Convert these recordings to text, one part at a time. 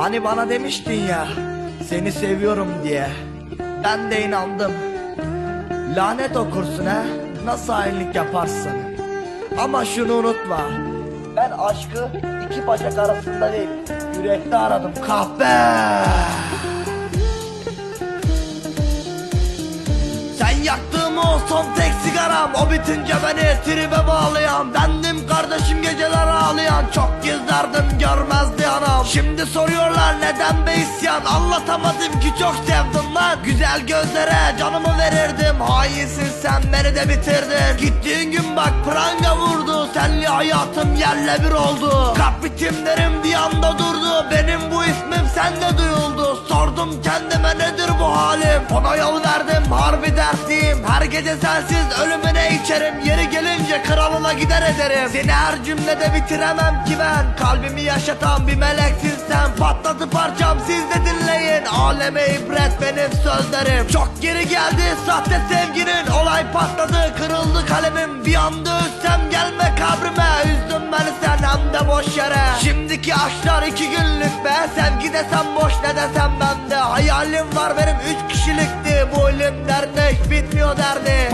Hani bana demiştin ya seni seviyorum diye. Ben de inandım. Lanet okursun ha. Nasıl hainlik yaparsın? Ama şunu unutma. Ben aşkı iki bacak arasında değil, yürekte aradım kahpe. Sen yaktığım o son tek sigaram O bitince beni tribe bağlayan Bendim kardeşim geceler ağlayan Çok gizlerdim görmezdi Şimdi soruyorlar neden be isyan? Anlatamadım ki çok sevdim lan. Güzel gözlere canımı verirdim. Hainsin sen beni de bitirdin. Gittiğin gün bak pranga vurdu. Senli hayatım yerle bir oldu. Kalp bitimlerim bir anda durdu. Benim bu ismim sende duyuldu. Sordum kendime nedir bu halim? Ona yol verdim harbi dertliyim. Her gece sensiz ölümüne içerim. Yeri gelince kralına gider ederim. Seni her cümlede bitiremem ki ben. Kalbimi yaşatan bir meleksin sen Patladı parçam siz de dinleyin. Aleme ibret benim sözlerim. Çok geri geldi sahte sevginin. Olay patladı kırıldı kalemim. Bir anda ölsem gelme kabrime. Üzdün beni sen hem de boş yere. Şimdiki aşklar iki günlük be. Sevgi desem boş ne desem bende Hayalim var benim üç kişilikti. Bu ilim dernek bitmiyor derdi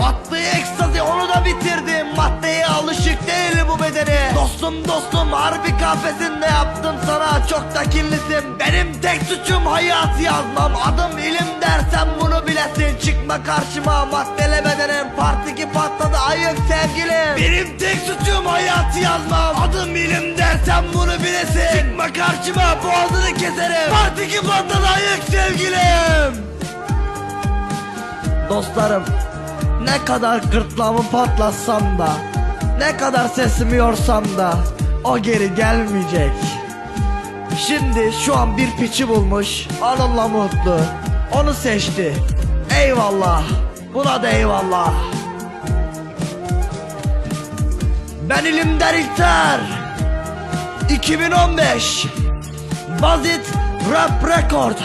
Alışık değil bu bedeni Dostum dostum harbi kafesinde yaptım sana Çok da kirlisin. Benim tek suçum hayat yazmam Adım ilim dersen bunu bilesin. Çıkma karşıma maddele bedenim Part 2 patladı ayık sevgilim. Benim tek suçum hayat yazmam Adım ilim dersen bunu bilesin. Çıkma karşıma boğazını keserim Part 2 patladı ayık sevgilim. Dostlarım ne kadar gırtlağımı patlatsam da Ne kadar sesimi yorsam da O geri gelmeyecek. Şimdi şu an bir piçi bulmuş Onunla mutlu. Onu seçti. Eyvallah. Buna da eyvallah. Ben ilimden İlter 2015 Bazit Rap Record.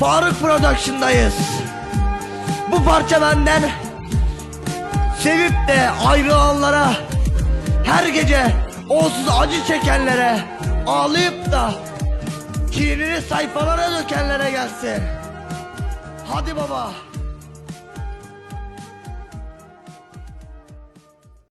Faruk Production'dayız Bu parça benden Sevip de ayrılanlara Her gece onsuz acı çekenlere Ağlayıp da Kinini sayfalara dökenlere gelsin. Hadi baba